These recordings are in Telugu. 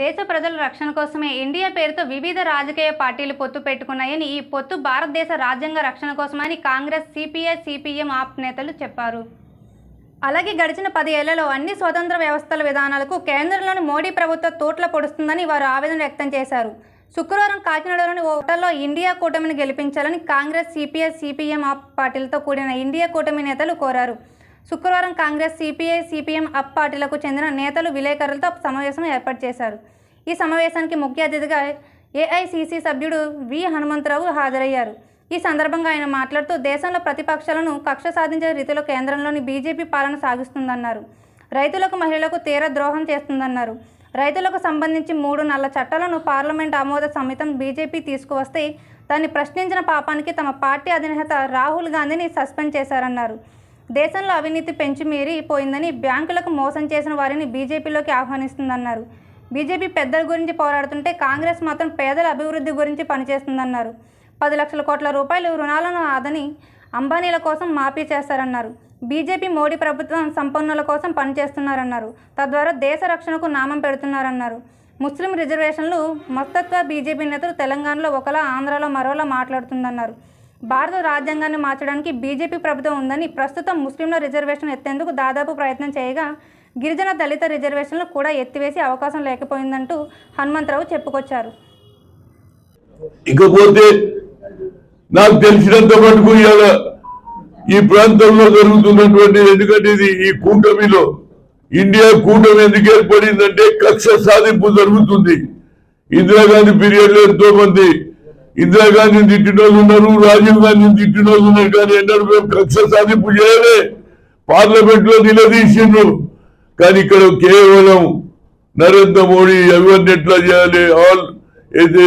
దేశ ప్రజల రక్షణ కోసమే ఇండియా పేరుతో వివిధ రాజకీయ పార్టీలు పొత్తు పెట్టుకున్నాయని ఈ పొత్తు భారతదేశ రాజ్యాంగ రక్షణ కోసమని కాంగ్రెస్ సిపిఐ సిపిఎం ఆప్ నేతలు చెప్పారు. అలాగే గడిచిన పది ఏళ్ళలో అన్ని స్వతంత్ర వ్యవస్థల విధానాలకు కేంద్రంలోని మోడీ ప్రభుత్వం తోట్ల పొడుస్తుందని వారు ఆవేదన వ్యక్తం చేశారు. శుక్రవారం కాకినాడలోని ఓటల్లో ఇండియా కూటమిని గెలిపించాలని కాంగ్రెస్ సిపిఐ సిపిఎం ఆప్ పార్టీలతో కూడిన ఇండియా కూటమి నేతలు కోరారు. శుక్రవారం కాంగ్రెస్ సిపిఐ సిపిఎం అప్ పార్టీలకు చెందిన నేతలు విలేకరులతో సమావేశం ఏర్పాటు చేశారు. ఈ సమావేశానికి ముఖ్య అతిథిగా ఏఐసిసి సభ్యుడు వి. హనుమంతరావు హాజరయ్యారు. ఈ సందర్భంగా ఆయన మాట్లాడుతూ దేశంలో ప్రతిపక్షాలను కక్ష సాధించే రీతిలో కేంద్రంలోని బీజేపీ పాలన సాగిస్తుందన్నారు. రైతులకు మహిళలకు తీర ద్రోహం చేస్తుందన్నారు. రైతులకు సంబంధించి మూడు నల్ల చట్టాలను పార్లమెంట్ ఆమోద సమితం బీజేపీ తీసుకువస్తే దాన్ని ప్రశ్నించిన పాపానికి తమ పార్టీ అధినేత రాహుల్ గాంధీని సస్పెండ్ చేశారన్నారు. దేశంలో అవినీతి పెంచిమీరి పోయిందని బ్యాంకులకు మోసం చేసిన వారిని బీజేపీలోకి ఆహ్వానిస్తుందన్నారు. బీజేపీ పెద్దల గురించి పోరాడుతుంటే కాంగ్రెస్ మాత్రం పేదల అభివృద్ధి గురించి పనిచేస్తుందన్నారు. పది లక్షల కోట్ల రూపాయలు రుణాలను ఆదని అంబానీల కోసం మాఫీ చేస్తారన్నారు. బీజేపీ మోడీ ప్రభుత్వం సంపన్నుల కోసం పనిచేస్తున్నారన్నారు. తద్వారా దేశ రక్షణకు నామం పెడుతున్నారన్నారు. ముస్లిం రిజర్వేషన్లు మస్తత్వ బీజేపీ నేతలు తెలంగాణలో ఒకలా ఆంధ్రాలో మరోలా మాట్లాడుతుందన్నారు. భారత రాజ్యాంగాన్ని మార్చడానికి బీజేపీ ప్రభుత్వం ఉందని ప్రస్తుతం ముస్లింల రిజర్వేషన్ ఎత్తేందుకు దాదాపు ప్రయత్నం చేయగా గిరిజన దళిత రిజర్వేషన్లు కూడా ఎత్తివేసే అవకాశం లేకపోయిందంటూ హనుమంతరావు చెప్పుకొచ్చారు. ఇకపోతే నాకు తెలిసినంత మటుకు ఇవాళ ఈ ప్రాంతంలో జరుగుతున్నటువంటి ఎందుకంటే ఇది ఈ కూటమిలో ఇండియా కూటమి ఎందుకు ఏర్పడిందంటే కక్ష సాధింపు జరుగుతుంది. ఇందిరాగాంధీ పీరియడ్లో ఎంతో మంది ఇందిరాగాంధీని తిట్టిన వాళ్ళు ఉన్నారు రాజీవ్ గాంధీని తిట్టిన వాళ్ళు ఉన్నారు కానీ ఎన్నడూ మేము కక్ష సాధింపు చేయలే. పార్లమెంట్లో నిలదీసిండ్రు. కానీ ఇక్కడ కేవలం నరేంద్ర మోడీ ఎవరిని ఎట్లా చేయాలి? ఆల్ ఏదైతే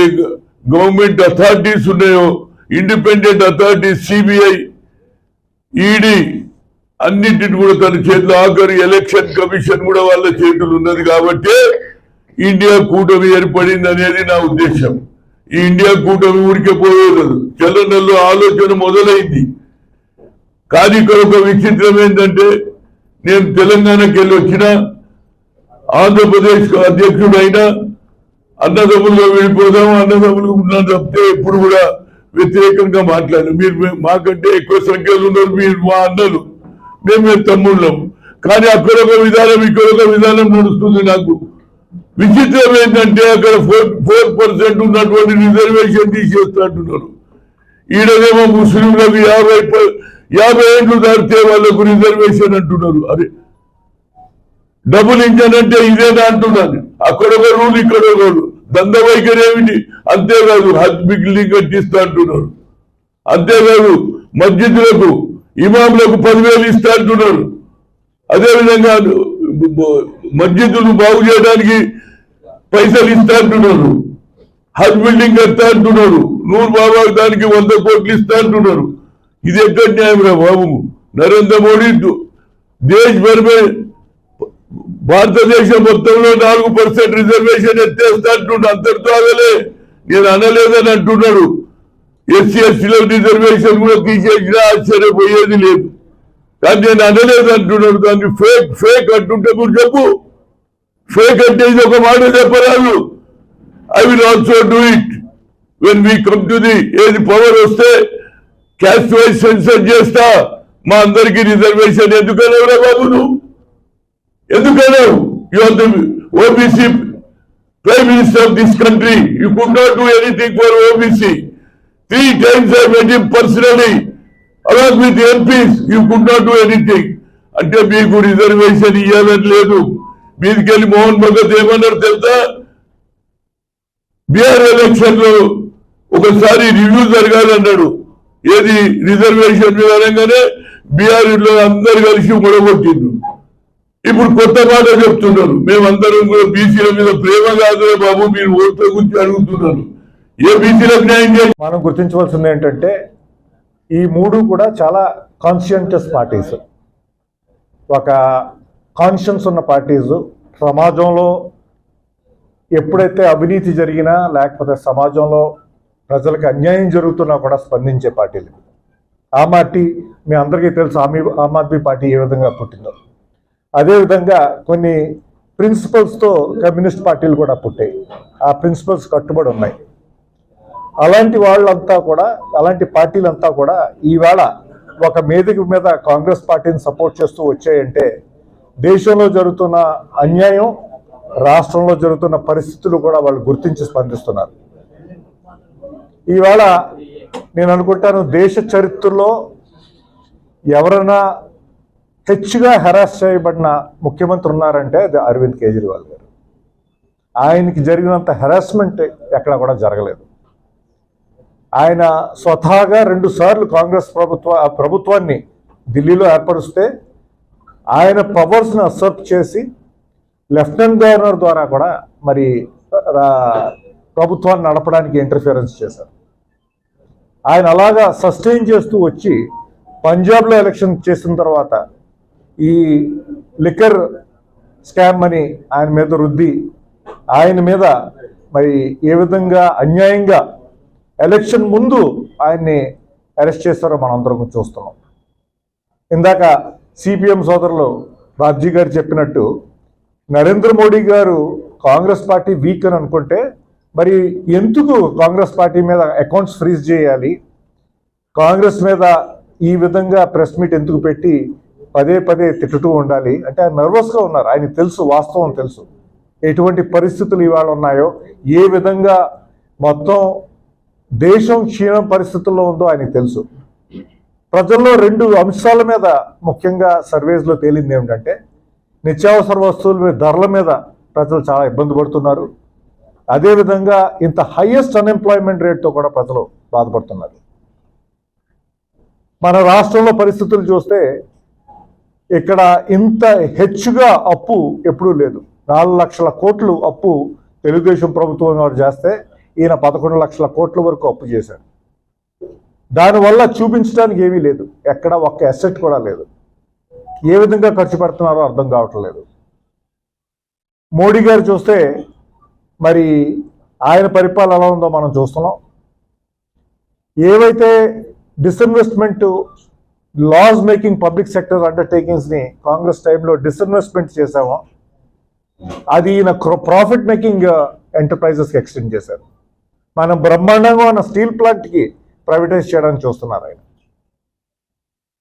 గవర్నమెంట్ అథారిటీస్ ఉన్నాయో ఇండిపెండెంట్ అథారిటీస్ సిబిఐ ఈడీ అన్నింటిని కూడా తన చేతిలో ఆఖరి ఎలక్షన్ కమిషన్ కూడా వాళ్ళ చేతులు ఉన్నది కాబట్టి ఇండియా కూటమి ఏర్పడింది అనేది నా ఉద్దేశం. ఈ ఇండియా కూటమి ఊరికే పోయేది నెలలో ఆలోచన మొదలైంది. కానీ ఇక్కడ ఒక విచిత్రం ఏంటంటే నేను తెలంగాణకి వెళ్ళి వచ్చిన ఆంధ్రప్రదేశ్ అధ్యక్షుడైనా అన్నదమ్ములుగా విడిపోదాం అన్నదమ్ములు ఉన్నాను తప్పితే ఎప్పుడు కూడా వ్యతిరేకంగా మాట్లాడు మీరు మాకంటే ఎక్కువ సంఖ్యలో ఉన్నారు మీరు మా అన్నలు. మేము మేము తమ్ముళ్ళం. కానీ అక్కడ ఒక విధానం ఇక్కడ ఒక విధానం నడుస్తుంది నాకు. విచిత్రం ఏంటంటే అక్కడ ఫోర్ ఫోర్ పర్సెంట్ ఉన్నటువంటి రిజర్వేషన్ తీసేస్తున్నారు ఈడనేమో ముస్లింలకు యాభై యాభై ఏళ్ళు దాటితే వాళ్ళకు రిజర్వేషన్ అంటున్నారు. అరే డబుల్ ఇంజన్ అంటే ఇదేనా అంటున్నాను. అక్కడ ఒక రూల్ ఇక్కడ ఒక రూల్. దంద వైఖరి ఏమిటి? అంతేకాదు హజ్ బిల్డింగ్ కట్టిస్తా అంటున్నారు. అంతేకాదు మస్జిద్లకు ఇమాంలకు పదివేలు ఇస్తా అంటున్నారు. అదేవిధంగా మస్జిద్లు బాగు చేయడానికి పైసలు ఇస్తా అంటున్నారు. హజ్ బిల్డింగ్ కడతా అంటున్నారు. నూరు బాబా దానికి వంద కోట్లు ఇస్తా అంటున్నారు. ఇది ఎక్కడ న్యాయం రా బాబు? నరేంద్ర మోడీ దేశ్ బర్మే భారతదేశం మొత్తంలో నాలుగు పర్సెంట్ రిజర్వేషన్ ఎత్తేస్తా అంటున్నాడు అంతటితో ఆగలే. నేను అనలేదని అంటున్నాడు. ఎస్సీ ఎస్టీలో రిజర్వేషన్ కూడా తీసేసినా ఆశ్చర్యపోయేది లేదు. కానీ నేను అనలేదు అంటున్నాడు. దాన్ని ఫేక్ ఫేక్ అంటుంటే మీరు చెప్పు. ఫేక్ అంటే ఇది ఒక మాట చెప్పరాదు I will also do it when we come to the ఏది పవర్ వస్తే క్యాస్ట్ వైజ్ సెన్సర్ చేస్తా. మా అందరికీ రిజర్వేషన్ ఎందుకనేవరా బాబు నువ్వు ఎందుకన్నావు you are the OBC prime minister of this country you could not do anything for OBC three times I met him personally along with MPs you could not do anything అంటే మీకు రిజర్వేషన్ ఇవ్వాలని లేదు. మీదికెళ్ళి మోహన్ భగత్ ఏమన్నారు తెలుసా? బీఆర్ ఎలక్షన్లో ఒకసారి రివ్యూ జరగాలన్నాడు. ఏది రిజర్వేషన్ మీద అనగానే బీఆర్లో అందరు కలిసి మొడగొట్టిండ్రు ఇప్పుడు కొత్త మాట చెప్తున్నారు. మేమందరం కూడా బీసీల మీద ప్రేమ కాదు బాబు మీరు ఓట్ల గురించి అడుగుతున్నారు. ఏ బీసీలకు న్యాయం చేయాలి? మనం గుర్తించవలసింది ఏంటంటే ఈ మూడు కూడా చాలా కాన్స్టియంటస్ పార్టీస్ ఒక కాన్షియన్స్ ఉన్న పార్టీస్ సమాజంలో ఎప్పుడైతే అవినీతి జరిగినా లేకపోతే సమాజంలో ప్రజలకు అన్యాయం జరుగుతున్నా కూడా స్పందించే పార్టీలు. ఆ పార్టీ మీ అందరికీ తెలుసు ఆమె ఆమ్ ఆద్మీ పార్టీ ఏ విధంగా పుట్టిందో. అదేవిధంగా కొన్ని ప్రిన్సిపల్స్తో కమ్యూనిస్ట్ పార్టీలు కూడా పుట్టాయి. ఆ ప్రిన్సిపల్స్ కట్టుబడి ఉన్నాయి. అలాంటి వాళ్ళంతా కూడా అలాంటి పార్టీలంతా కూడా ఈవేళ ఒక మీదకి మీద కాంగ్రెస్ పార్టీని సపోర్ట్ చేస్తూ వచ్చాయంటే దేశంలో జరుగుతున్న అన్యాయం రాష్ట్రంలో జరుగుతున్న పరిస్థితులు కూడా వాళ్ళు గుర్తించి స్పందిస్తున్నారు. ఇవాళ నేను అనుకుంటాను దేశ చరిత్రలో ఎవరైనా హెచ్చుగా హెరాస్ చేయబడిన ముఖ్యమంత్రి ఉన్నారంటే అది అరవింద్ కేజ్రీవాల్ గారు. ఆయనకి జరిగినంత హెరాస్మెంట్ ఎక్కడ కూడా జరగలేదు. ఆయన స్వతహాగా రెండుసార్లు కాంగ్రెస్ ప్రభుత్వ ఆ ప్రభుత్వాన్ని ఢిల్లీలో ఏర్పరుస్తే ఆయన పవర్స్ను అసర్ట్ చేసి లెఫ్టినెంట్ గవర్నర్ ద్వారా కూడా మరి రా- ప్రభుత్వాన్ని నడపడానికి ఇంటర్ఫియరెన్స్ చేశారు. ఆయన అలాగా సస్టైన్ చేస్తూ వచ్చి పంజాబ్లో ఎలక్షన్ చేసిన తర్వాత ఈ లిక్కర్ స్కామ్ అని ఆయన మీద రుద్ది ఆయన మీద మరి ఏ విధంగా అన్యాయంగా ఎలక్షన్ ముందు ఆయన్ని అరెస్ట్ చేస్తారో మనం అందరం చూస్తున్నాం. ఇందాక సిపిఎం సోదరులు బాబ్జీ గారు చెప్పినట్టు నరేంద్ర మోడీ గారు కాంగ్రెస్ పార్టీ వీక్ అని అనుకుంటే మరి ఎందుకు కాంగ్రెస్ పార్టీ మీద అకౌంట్స్ ఫ్రీజ్ చేయాలి? కాంగ్రెస్ మీద ఈ విధంగా ప్రెస్ మీట్ ఎందుకు పెట్టి పదే పదే తిట్టుతూ ఉండాలి? అంటే ఆయన నర్వస్గా ఉన్నారు. ఆయన తెలుసు వాస్తవం తెలుసు. ఎటువంటి పరిస్థితులు ఇవాళ ఉన్నాయో ఏ విధంగా మొత్తం దేశం క్షీణ పరిస్థితుల్లో ఉందో ఆయనకు తెలుసు. ప్రజల్లో రెండు అంశాల మీద ముఖ్యంగా సర్వేస్లో తేలింది ఏమిటంటే నిత్యావసర వస్తువుల ధరల మీద ప్రజలు చాలా ఇబ్బంది పడుతున్నారు. అదేవిధంగా ఇంత హైయెస్ట్ అన్ఎంప్లాయ్మెంట్ రేట్తో కూడా ప్రజలు బాధపడుతున్నారు. మన రాష్ట్రంలో పరిస్థితులు చూస్తే ఇక్కడ ఇంత హెచ్చుగా అప్పు ఎప్పుడూ లేదు. నాలుగు లక్షల కోట్లు అప్పు తెలుగుదేశం ప్రభుత్వం వారు చేస్తే ఈయన పదకొండు లక్షల కోట్ల వరకు అప్పు చేశారు. దానివల్ల చూపించడానికి ఏమీ లేదు. ఎక్కడ ఒక్క అసెట్ కూడా లేదు. ఏ విధంగా ఖర్చు పెడుతున్నారో అర్థం కావట్లేదు. మోడీ గారు చూస్తే మరి ఆయన పరిపాలన ఎలా ఉందో మనం చూస్తున్నాం. ఏవైతే disinvestment loss making public sector అండర్టేకింగ్స్ని Congress టైంలో డిస్ఇన్వెస్ట్మెంట్ చేశామో అది ఈయన ప్రాఫిట్ మేకింగ్ ఎంటర్ప్రైజెస్కి ఎక్స్టెండ్ చేశారు. మనం బ్రహ్మాండంగా ఉన్న స్టీల్ ప్లాంట్కి ప్రైవేటైజ్ చేయడానికి చూస్తున్నారు ఆయన.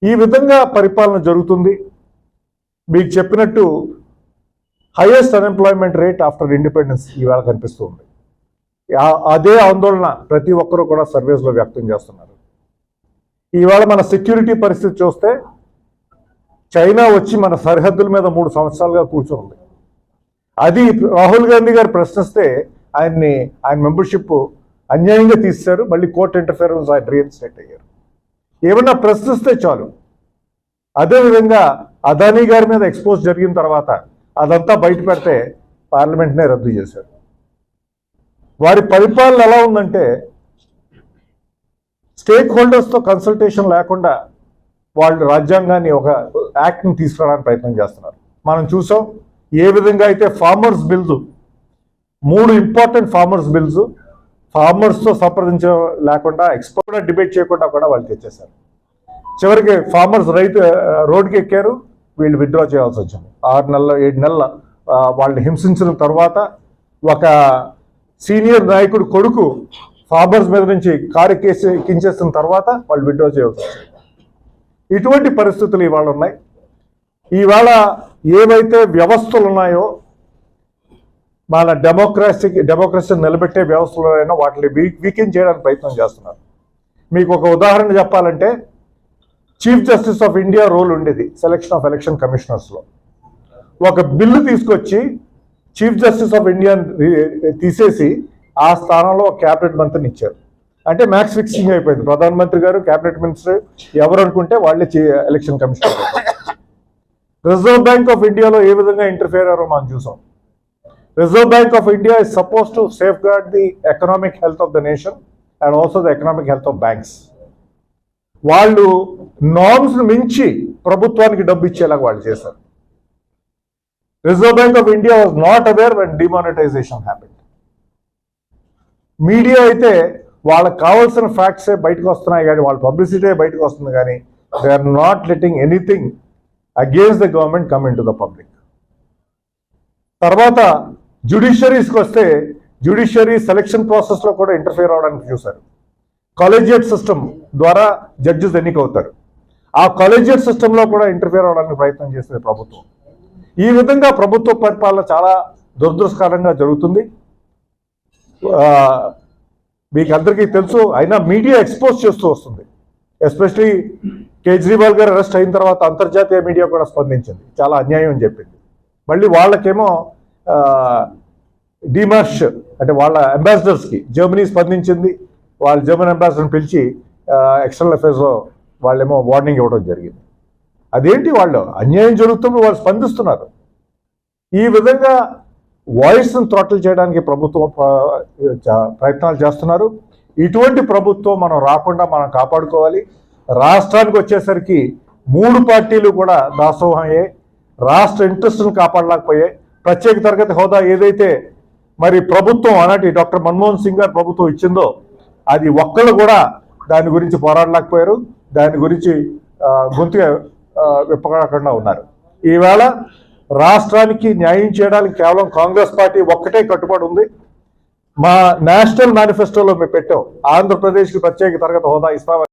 ఈ విధంగా పరిపాలన జరుగుతుంది. మీకు చెప్పినట్టు highest unemployment rate after independence ఈవేళ కనిపిస్తుంది. అదే ఆందోళన ప్రతి ఒక్కరూ కూడా సర్వేస్లో వ్యక్తం చేస్తున్నారు. ఈవేళ మన సెక్యూరిటీ పరిస్థితి చూస్తే చైనా వచ్చి మన సరిహద్దుల మీద మూడు సంవత్సరాలుగా కూర్చుంది అది రాహుల్ గాంధీ గారు ప్రశ్నిస్తే ఆయన్ని ఆయన మెంబర్షిప్ అన్యాయంగా తీశారు మళ్ళీ కోర్టు ఇంటర్ఫియరెన్స్ ఆయన రీఇన్స్టేట్ అయ్యారు. ఏమన్నా ప్రశ్నిస్తే చాలు. అదేవిధంగా అదానీ గారి మీద ఎక్స్పోజ్ జరిగిన తర్వాత అదంతా బయట పెడితే పార్లమెంట్నే రద్దు చేశారు. వారి పరిపాలన ఎలా ఉందంటే స్టేక్ హోల్డర్స్తో కన్సల్టేషన్ లేకుండా వాళ్ళు రాజ్యాంగాన్ని ఒక యాక్ట్ని తీసుకురావడానికి ప్రయత్నం చేస్తున్నారు. మనం చూసాం ఏ విధంగా అయితే ఫార్మర్స్ బిల్స్ మూడు ఇంపార్టెంట్ ఫార్మర్స్ బిల్స్ ఫార్మర్స్తో సంప్రదించ లేకుండా ఎక్స్పర్ట్ డిబేట్ చేయకుండా కూడా వాళ్ళు తెచ్చేశారు. చివరికి ఫార్మర్స్ రైతు రోడ్కి రోడ్డుకి ఎక్కారు వీళ్ళు విత్డ్రా చేయాల్సి వచ్చింది. ఆరు నెలల ఏడు నెలల వాళ్ళని హింసించిన తర్వాత ఒక సీనియర్ నాయకుడు కొడుకు ఫార్మర్స్ మీద నుంచి కారు కేసు ఎక్కించేసిన తర్వాత వాళ్ళు విత్డ్రా చేయాల్సి వచ్చింది. ఇటువంటి పరిస్థితులు ఇవాళ ఉన్నాయి. ఇవాళ ఏవైతే వ్యవస్థలు ఉన్నాయో మన డెమోక్రసీకి డెమోక్రసీని నిలబెట్టే వ్యవస్థలోనైనా వాటిని వీ- వీకెన్ చేయడానికి ప్రయత్నం చేస్తున్నారు. మీకు ఒక ఉదాహరణ చెప్పాలంటే chief justice of India role ఉండేది సెలక్షన్ ఆఫ్ ఎలక్షన్ కమిషనర్స్లో ఒక బిల్లు తీసుకొచ్చి చీఫ్ జస్టిస్ ఆఫ్ ఇండియా తీసేసి ఆ స్థానంలో ఒక క్యాబినెట్ మంత్రిని ఇచ్చారు. అంటే మ్యాక్స్ ఫిక్సింగ్ అయిపోయింది. ప్రధానమంత్రి గారు క్యాబినెట్ మినిస్టర్ ఎవరు అనుకుంటే వాళ్ళే election commissioner reserve bank of ఇండియాలో ఏ విధంగా ఇంటర్ఫేర్ అయ్యారో మనం చూసాం. Reserve bank of India is suppose to safeguard the economic health of the nation and also the economic health of banks వాళ్ళు నామ్స్ మించి ప్రభుత్వానికి డబ్బు ఇచ్చేలాగా వాళ్ళు చేశారు. Reserve bank of India was not aware when demonetisation happen media అయితే వాళ్ళకి కావాల్సిన ఫ్యాక్ట్సే బయటకు వస్తున్నాయి కానీ వాళ్ళ పబ్లిసిటీ బయటకు వస్తుంది కానీ they are not letting anything against the government come into the public తర్వాత జ్యుడిషియరీస్కి వస్తే జ్యుడిషియరీ సెలక్షన్ ప్రాసెస్లో కూడా ఇంటర్ఫియర్ అవడానికి చూశారు. కాలేజియట్ సిస్టమ్ ద్వారా జడ్జెస్ ఎన్నికవుతారు ఆ కాలేజియట్ సిస్టంలో కూడా ఇంటర్ఫియర్ అవడానికి ప్రయత్నం చేసింది ప్రభుత్వం. ఈ విధంగా ప్రభుత్వ పరిపాలన చాలా దురదృష్టకరంగా జరుగుతుంది. మీకు అందరికీ తెలుసు అయినా మీడియా ఎక్స్పోజ్ చేస్తూ వస్తుంది. ఎస్పెషలీ కేజ్రీవాల్ గారు అరెస్ట్ అయిన తర్వాత అంతర్జాతీయ మీడియా కూడా స్పందించింది. చాలా అన్యాయం అని చెప్పింది. మళ్ళీ వాళ్ళకేమో డిమర్ష్ అంటే వాళ్ళ అంబాసిడర్స్కి జర్మనీ స్పందించింది. వాళ్ళు జర్మన్ అంబాసిడర్ని పిలిచి ఎక్స్టర్నల్ అఫేర్స్లో వాళ్ళేమో వార్నింగ్ ఇవ్వడం జరిగింది. అదేంటి వాళ్ళు? అన్యాయం జరుగుతుంది వాళ్ళు స్పందిస్తున్నారు. ఈ విధంగా వాయిస్ను థ్రాటిల్ చేయడానికి ప్రభుత్వం ప్రయత్నాలు చేస్తున్నారు. ఇటువంటి ప్రభుత్వం మనం రాకుండా మనం కాపాడుకోవాలి. రాష్ట్రానికి వచ్చేసరికి మూడు పార్టీలు కూడా దాసోహం అయ్యాయి. రాష్ట్ర ఇంట్రెస్ట్ను కాపాడలేకపోయాయి. ప్రత్యేక తరగతి హోదా ఏదైతే మరి ప్రభుత్వం ఆనాటి డాక్టర్ మన్మోహన్ సింగ్ గారు ప్రభుత్వం ఇచ్చిందో అది ఒక్కళ్ళు కూడా దాని గురించి పోరాడలేకపోయారు. దాని గురించి గొంతుగా ఆ, ఉన్నారు. ఈవేళ రాష్ట్రానికి న్యాయం చేయడానికి కేవలం కాంగ్రెస్ పార్టీ ఒక్కటే కట్టుబడి ఉంది. మా నేషనల్ మేనిఫెస్టోలో మేము పెట్టాం. ఆంధ్రప్రదేశ్కి ప్రత్యేక తరగతి హోదా ఇస్తామని